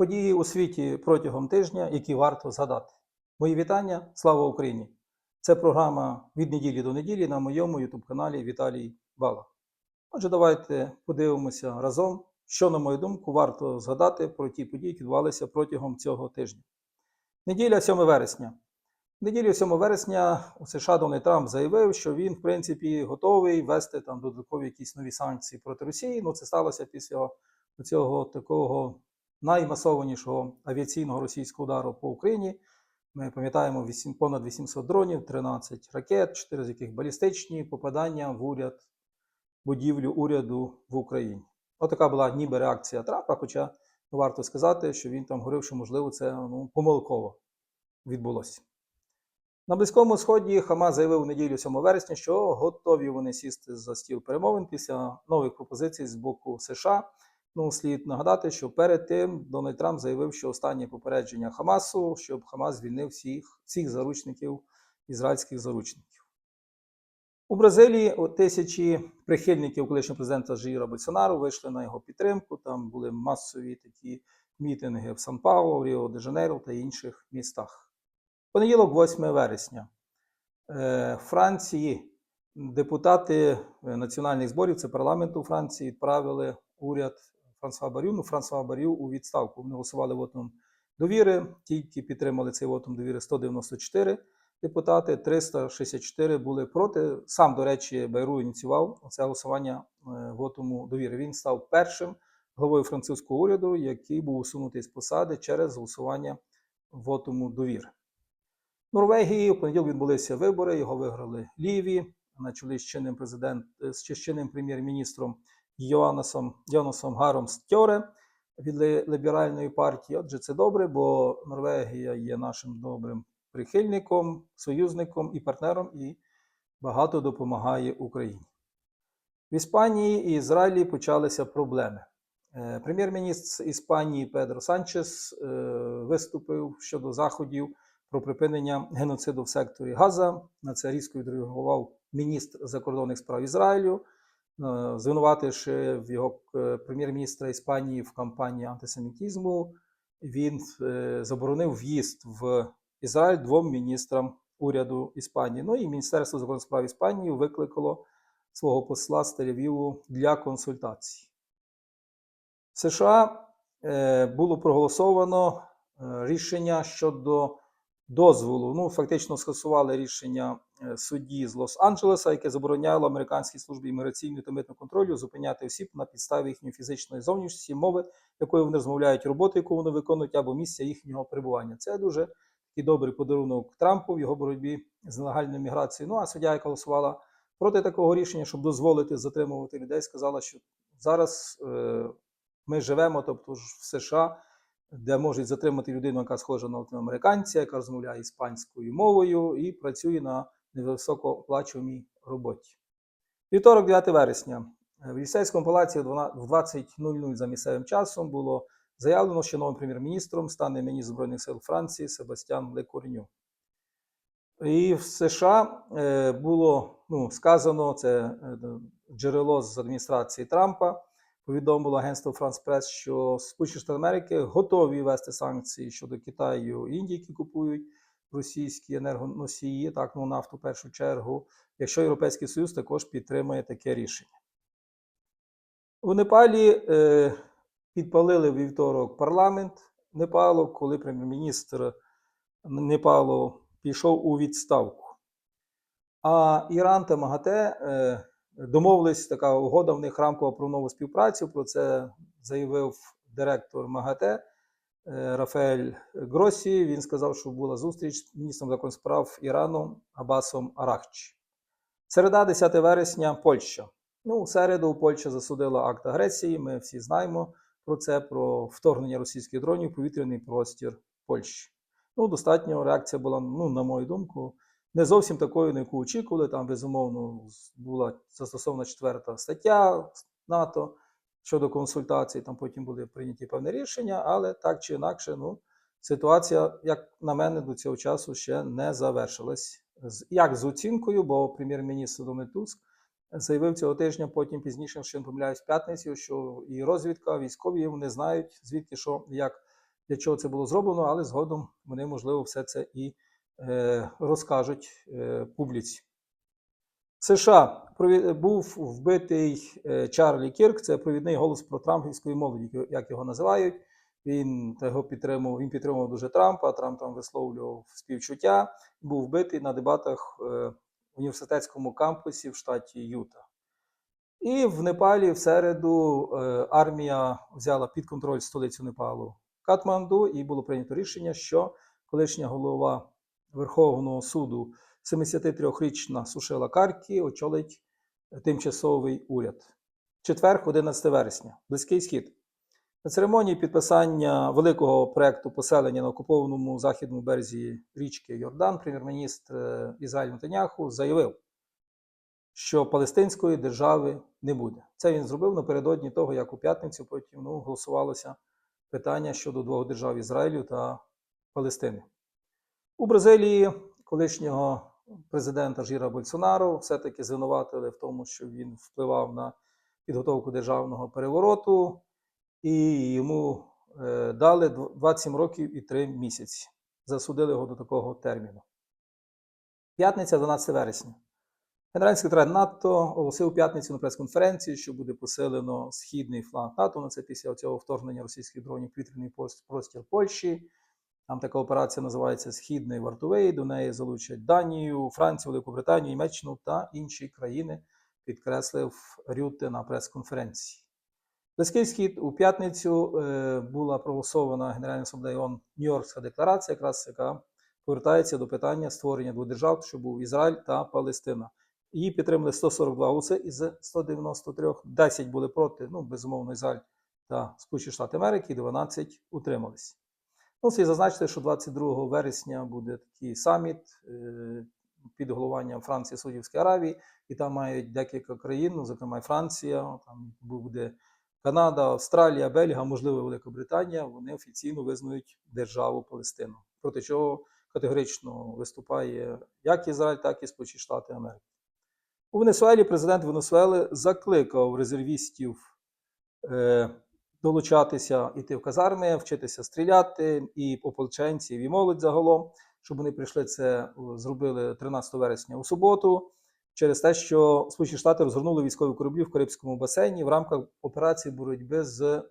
Події у світі протягом тижня, які варто згадати. Мої вітання, слава Україні! Це програма від неділі до неділі на моєму ютуб-каналі Віталій Бала. Отже, давайте подивимося разом, що, на мою думку, варто згадати про ті події, які відбувалися протягом цього тижня. Неділя 7 вересня. Неділю 7 вересня у США Дональд Трамп заявив, що він, в принципі, готовий ввести там додаткові якісь нові санкції проти Росії. Ну, це сталося після цього такого наймасованішого авіаційного російського удару по Україні. Ми пам'ятаємо понад 800 дронів, 13 ракет, 4 з яких балістичні, попадання в уряд, будівлю уряду в Україні. Отака була ніби реакція Трампа, хоча варто сказати, що він там говорив, що можливо це ну, помилково відбулося. На Близькому Сході Хамас заявив у неділю 7 вересня, що готові вони сісти за стіл перемовин після нових пропозицій з боку США. Ну, слід нагадати, що перед тим Дональд Трамп заявив, що останнє попередження Хамасу, щоб Хамас звільнив всіх, всіх заручників, ізраїльських заручників. У Бразилії тисячі прихильників колишнього президента Жіра Больсонару вийшли на його підтримку. Там були масові такі мітинги в Сан-Пауло, Ріо де Жанейро та інших містах. Понеділок, 8 вересня. Е, Франції депутати е, національних зборів, це парламенту Франції, відправили уряд Франсуа Барю. Ну, Франсуа Барю у відставку. Вони голосували вотом довіри, тільки підтримали цей вотом довіри 194 депутати, 364 були проти. Сам, до речі, Байру ініціював це голосування е, вотому довіри. Він став першим главою французького уряду, який був усунутий з посади через голосування вотому довіри. В Норвегії у понеділок відбулися вибори, його виграли ліві на чолі з чинним президент з чинним прем'єр-міністром Йоанасом Йонасом Гаром Стьоре від ліберальної партії. Отже, це добре, бо Норвегія є нашим добрим прихильником, союзником і партнером, і багато допомагає Україні. В Іспанії і Ізраїлі почалися проблеми. Е, Прем'єр-міністр Іспанії Педро Санчес е, виступив щодо заходів про припинення геноциду в секторі Газа. На це різко відреагував міністр закордонних справ Ізраїлю, звинувативши в його е, прем'єр-міністра Іспанії в кампанії антисемітізму. Він е, заборонив в'їзд в Ізраїль двом міністрам уряду Іспанії. Ну і Міністерство закордонних справ Іспанії викликало свого посла з Тель-Авіву для консультацій. США е, було проголосовано е, рішення щодо дозволу. Ну, фактично скасували рішення е, судді з Лос-Анджелеса, яке забороняло американській службі імміграційного та митного контролю зупиняти осіб на підставі їхньої фізичної зовнішності, мови, якою вони розмовляють, роботи, яку вони виконують, або місця їхнього перебування. Це дуже такий добрий подарунок Трампу в його боротьбі з нелегальною міграцією. Ну а суддя, яка голосувала проти такого рішення, щоб дозволити затримувати людей, сказала, що зараз е, ми живемо, тобто ж в США, де можуть затримати людину, яка схожа на латиноамериканця, яка розмовляє іспанською мовою і працює на невисокооплачуваній роботі. Вівторок, 9 вересня. В Єлісейському палаці в 12 20.00 за місцевим часом було заявлено, що новим прем'єр-міністром стане міністр Збройних сил Франції Себастьян Лекорню. І в США е, було ну, сказано, це е, джерело з адміністрації Трампа, повідомило агентство France Press, що Сполучені Штати Америки готові ввести санкції щодо Китаю і Індії, які купують російські енергоносії, так, ну, нафту в першу чергу, якщо Європейський Союз також підтримує таке рішення. У Непалі е, підпалили вівторок парламент Непалу, коли прем'єр-міністр Непалу пішов у відставку. А Іран та МАГАТЕ е, домовились, така угода в них рамкова про нову співпрацю. Про це заявив директор МАГАТЕ е, Рафаель Гросі. Він сказав, що була зустріч з міністром закордонних справ Ірану Абасом Арахчі. Середа, 10 вересня, Польща. Ну, у середу Польща засудила акт агресії. Ми всі знаємо про це, про вторгнення російських дронів в повітряний простір Польщі. Ну, достатньо реакція була, ну, на мою думку, не зовсім такою, на яку очікували. Там, безумовно, була застосована четверта стаття НАТО щодо консультацій. Там потім були прийняті певні рішення, але так чи інакше, ну, ситуація, як на мене, до цього часу ще не завершилась. Як з оцінкою, бо прем'єр-міністр Дональд Туск заявив цього тижня, потім пізніше, що не помиляюсь, п'ятницю, що і розвідка, військові вони знають, звідки що як для чого це було зроблено, але згодом вони, можливо, все це і розкажуть е, публіці. США був вбитий е, Чарлі Кірк, це провідний голос про трампівської молоді, як його називають. Він його підтримував, він підтримував дуже Трампа. Трамп там висловлював співчуття. Був вбитий на дебатах е, в університетському кампусі в штаті Юта. І в Непалі в середу е, армія взяла під контроль столицю Непалу Катманду, і було прийнято рішення, що колишня голова Верховного суду 73-річна Сушила Каркі очолить тимчасовий уряд. Четверг, 11 вересня, Близький Схід. На церемонії підписання великого проекту поселення на окупованому західному березі річки Йордан, прем'єр-міністр е, Ізраїль Нетаняху заявив, що Палестинської держави не буде. Це він зробив напередодні того, як у п'ятницю потім ну, голосувалося питання щодо двох держав Ізраїлю та Палестини. У Бразилії колишнього президента Жіра Больсонару все-таки звинуватили в тому, що він впливав на підготовку державного перевороту, і йому е, дали 27 років і 3 місяці. Засудили його до такого терміну. П'ятниця, 12 вересня. Генеральний секретар НАТО оголосив п'ятницю на прес-конференції, що буде посилено східний фланг НАТО. Ну, це після цього вторгнення російських дронів в повітряний простір Польщі. Там така операція називається Східний вартовий. До неї залучать Данію, Францію, Велику Британію, Німеччину та інші країни, підкреслив Рюте на прес-конференції. Близький схід у п'ятницю е, була проголосована Генеральною асамблеєю ООН Нью-Йоркська декларація, якраз яка повертається до питання створення двох держав, що був Ізраїль та Палестина. Її підтримали 142 голоси із 193. 10 були проти, ну, безумовно, Ізраїль та Сполучені Штати Америки, і 12 утримались. Ну, слід зазначити, що 22 вересня буде такий саміт е, під головуванням Франції і Саудівської Аравії, і там мають декілька країн, ну, зокрема і Франція, там буде Канада, Австралія, Бельгія, можливо, Велика Британія. Вони офіційно визнають державу Палестину, проти чого категорично виступає як Ізраїль, так і Сполучені Штати Америки. У Венесуелі президент Венесуели закликав резервістів е, долучатися, іти в казарми, вчитися стріляти, і ополченців, і молодь загалом, щоб вони прийшли це зробили 13 вересня у суботу, через те, що Сполучені Штати розгорнули військові кораблі в Карибському басейні в рамках операції боротьби з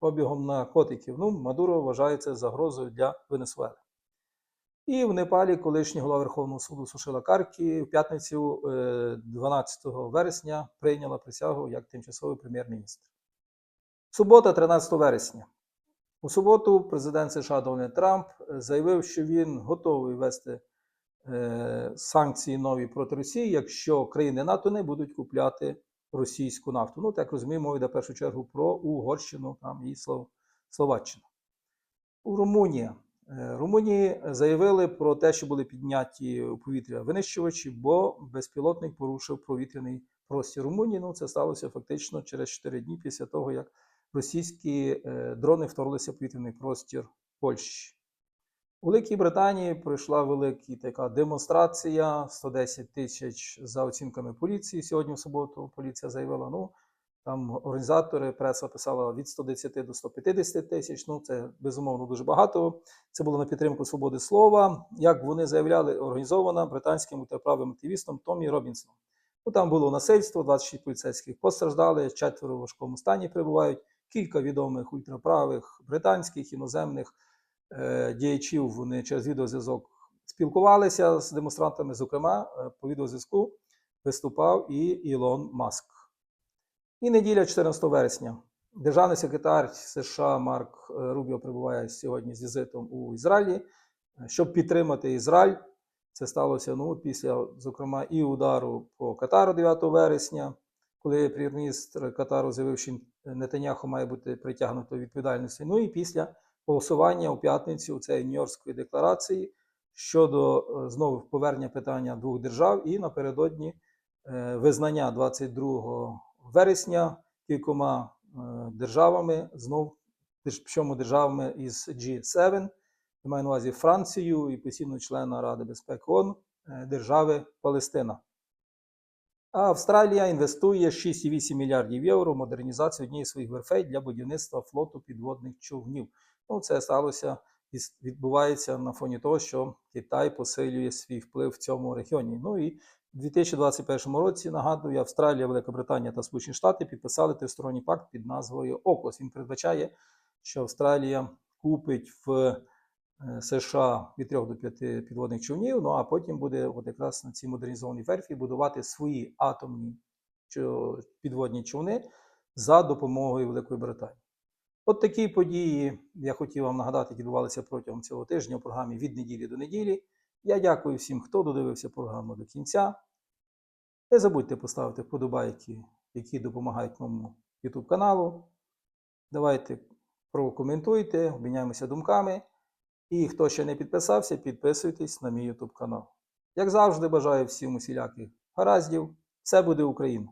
обігом наркотиків. Ну, Мадуро вважає це загрозою для Венесуели. І в Непалі колишній голова Верховного суду Сушила Каркі в п'ятницю е, 12 вересня прийняла присягу як тимчасовий прем'єр-міністр. Субота, 13 вересня. У суботу президент США Дональд Трамп е, заявив, що він готовий ввести е, санкції нові проти Росії, якщо країни НАТО не будуть купляти російську нафту. Ну, так розуміємо, йде в першу чергу про Угорщину там, і Слов... Словаччину. У Румунії. Е, Румунії заявили про те, що були підняті у повітря винищувачі, бо безпілотник порушив повітряний простір Румунії. Ну, це сталося фактично через 4 дні після того, як російські е, дрони вторглися в повітряний простір Польщі. У Великій Британії пройшла велика така демонстрація 110 тисяч за оцінками поліції. Сьогодні в суботу поліція заявила, ну там організатори, преса писала від 110 до 150 тисяч. Ну це безумовно дуже багато. Це було на підтримку свободи слова. Як вони заявляли, організована британським ультраправим активістом Томі Робінсоном. Ну там було насильство, 26 поліцейських постраждали, четверо в важкому стані перебувають. Кілька відомих ультраправих британських іноземних е, діячів вони через відеозв'язок спілкувалися з демонстрантами. Зокрема, е, по відеозв'язку виступав і Ілон Маск. І неділя 14 вересня. Державний секретар США Марк е, Рубіо прибуває сьогодні з візитом у Ізраїлі, е, щоб підтримати Ізраїль. Це сталося ну, після, зокрема, і удару по Катару 9 вересня, коли прем'єр-міністр Катару заявив, що Нетаняху має бути притягнуто відповідальності. Ну і після голосування у п'ятницю цієї Нью-Йоркської декларації щодо е, знову повернення питання двох держав і напередодні е, визнання 22 вересня кількома е, державами, знов причому державами із G7, я маю на увазі Францію і постійного члена Ради безпеки ООН, держави Палестина. Австралія інвестує 6,8 мільярдів євро в модернізацію однієї своїх верфей для будівництва флоту підводних човнів. Ну, це сталося і відбувається на фоні того, що Китай посилює свій вплив в цьому регіоні. Ну і у 2021 році, нагадую, Австралія, Велика Британія та Сполучені Штати підписали тристоронній пакт під назвою ОКОС. Він передбачає, що Австралія купить в США від 3 до 5 підводних човнів, ну а потім буде от якраз на цій модернізованій верфі будувати свої атомні підводні човни за допомогою Великої Британії. От такі події я хотів вам нагадати, відбувалися протягом цього тижня у програмі від неділі до неділі. Я дякую всім, хто додивився програму до кінця. Не забудьте поставити вподобайки, які допомагають моєму YouTube каналу. Давайте прокоментуйте, обміняємося думками. І хто ще не підписався, підписуйтесь на мій YouTube канал. Як завжди, бажаю всім усіляких гараздів. Все буде Україна!